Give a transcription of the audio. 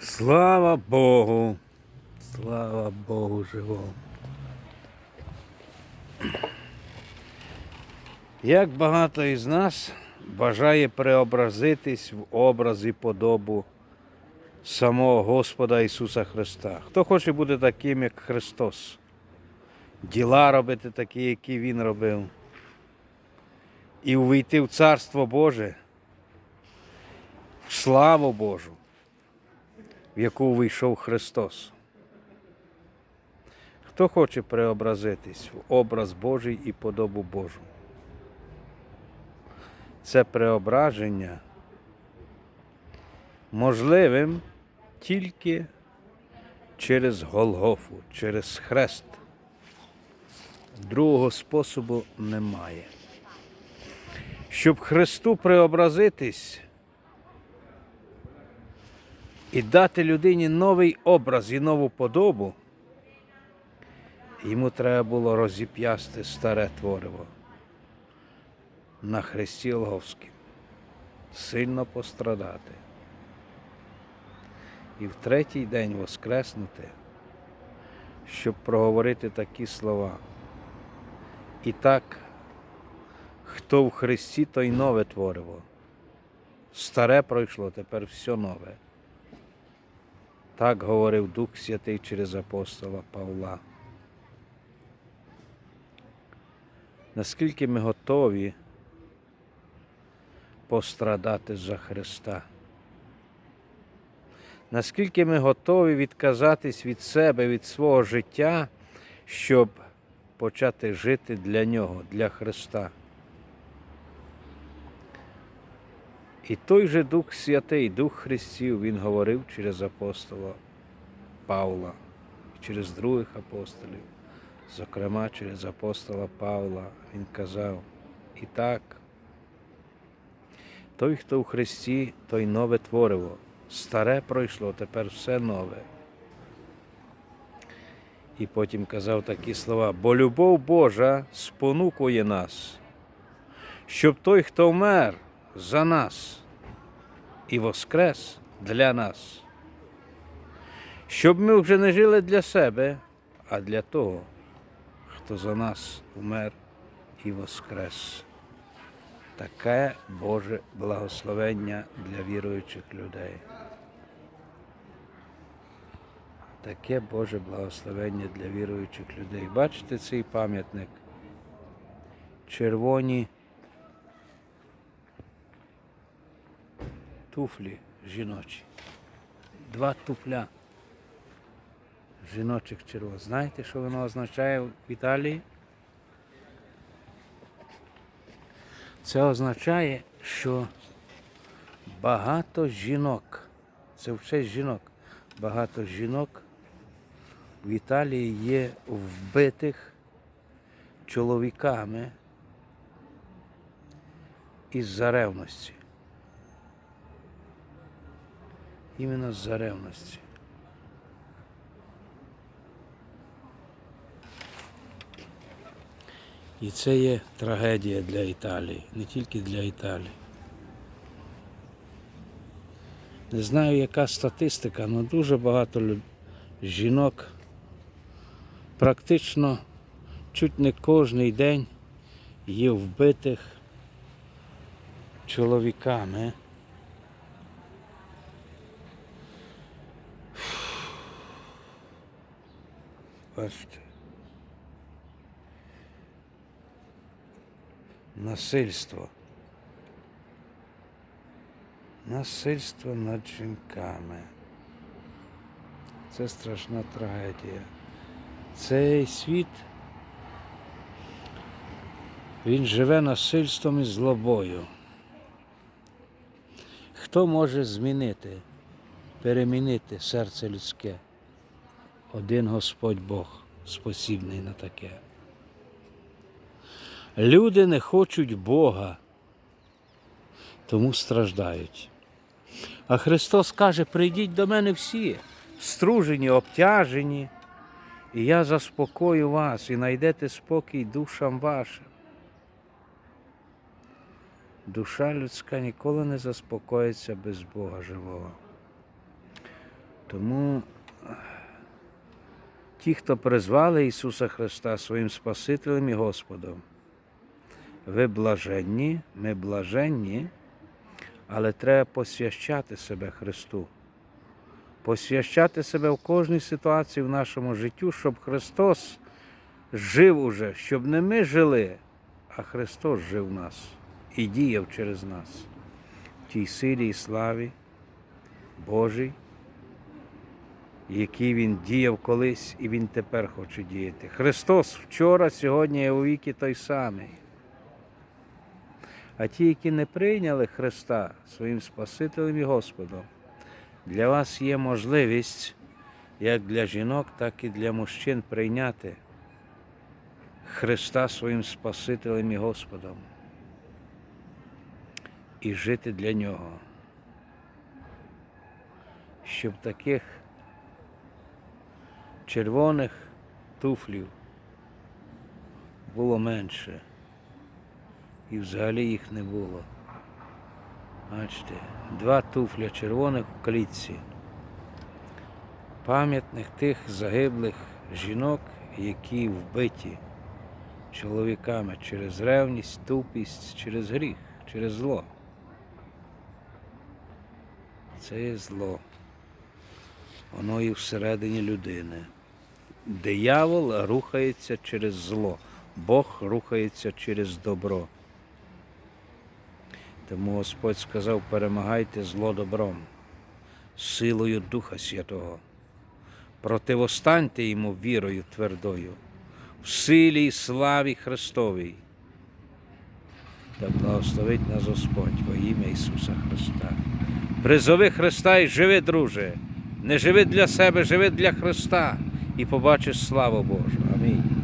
Слава Богу! Слава Богу живому. Як багато із нас бажає преобразитись в образ і подобу самого Господа Ісуса Христа. Хто хоче бути таким, як Христос? Діла робити такі, які Він робив. І увійти в Царство Боже, в славу Божу, в яку вийшов Христос. Хто хоче преобразитись в образ Божий і подобу Божу? Це преображення можливим тільки через Голгофу, через хрест. Другого способу немає. Щоб Христу преобразитись і дати людині новий образ і нову подобу, йому треба було розіп'ясти старе твориво на хресті Лговськім, сильно пострадати. І в третій день воскреснути, щоб проговорити такі слова. І так, хто в Христі, той нове твориво. Старе пройшло, тепер все нове. Так говорив Дух Святий через апостола Павла. Наскільки ми готові пострадати за Христа? Наскільки ми готові відказатись від себе, від свого життя, щоб почати жити для Нього, для Христа? І той же Дух Святий, Дух Христів, Він говорив через апостола Павла, через других апостолів, зокрема через апостола Павла, він казав, і так, той, хто в Христі, той нове твориво. Старе пройшло, тепер все нове. І потім казав такі слова, бо любов Божа спонукує нас, щоб той, хто вмер за нас і воскрес для нас, щоб ми вже не жили для себе, а для того, хто за нас вмер і воскрес. Таке Боже благословення для віруючих людей. Таке Боже благословення для віруючих людей. Бачите цей пам'ятник? Червоні туфлі жіночі. Два туфля жіночих червоних. Знаєте, що воно означає в Італії? Це означає, що багато жінок, це все жінок, багато жінок в Італії є вбитих чоловіками із-за ревності. Іменно з-за ревності. І це є трагедія для Італії, не тільки для Італії. Не знаю, яка статистика, але дуже багато люд- жінок практично чуть не кожний день є вбитих чоловіками. Бачите. Насильство. Насильство над жінками. Це страшна трагедія. Цей світ він живе насильством і злобою. Хто може змінити, перемінити серце людське? Один Господь Бог спосібний на таке. Люди не хочуть Бога, тому страждають. А Христос каже: прийдіть до мене всі, стружені, обтяжені, і я заспокою вас, і знайдете спокій душам вашим. Душа людська ніколи не заспокоїться без Бога живого. Тому ті, хто призвали Ісуса Христа своїм Спасителем і Господом, ви блаженні, ми блаженні, але треба посвящати себе Христу. Посвящати себе в кожній ситуації в нашому життю, щоб Христос жив уже, щоб не ми жили, а Христос жив в нас і діяв через нас. В тій силі і славі Божій, який Він діяв колись і Він тепер хоче діяти. Христос вчора, сьогодні і у віки той самий. А ті, які не прийняли Христа своїм Спасителем і Господом, для вас є можливість, як для жінок, так і для мужчин прийняти Христа своїм Спасителем і Господом і жити для Нього. Щоб таких червоних туфлів було менше. І взагалі їх не було. Бачите, два туфля червоних у клітці. Пам'ятних тих загиблих жінок, які вбиті чоловіками через ревність, тупість, через гріх, через зло. Це є зло. Воно і всередині людини. Диявол рухається через зло, Бог рухається через добро. Тому Господь сказав, перемагайте зло добром, силою Духа Святого. Противостаньте йому вірою твердою, в силі і славі Христовій. Та благословить нас Господь во ім'я Ісуса Христа. Призови Христа і живи, друже. Не живи для себе, живи для Христа і побачиш славу Божу. Амінь.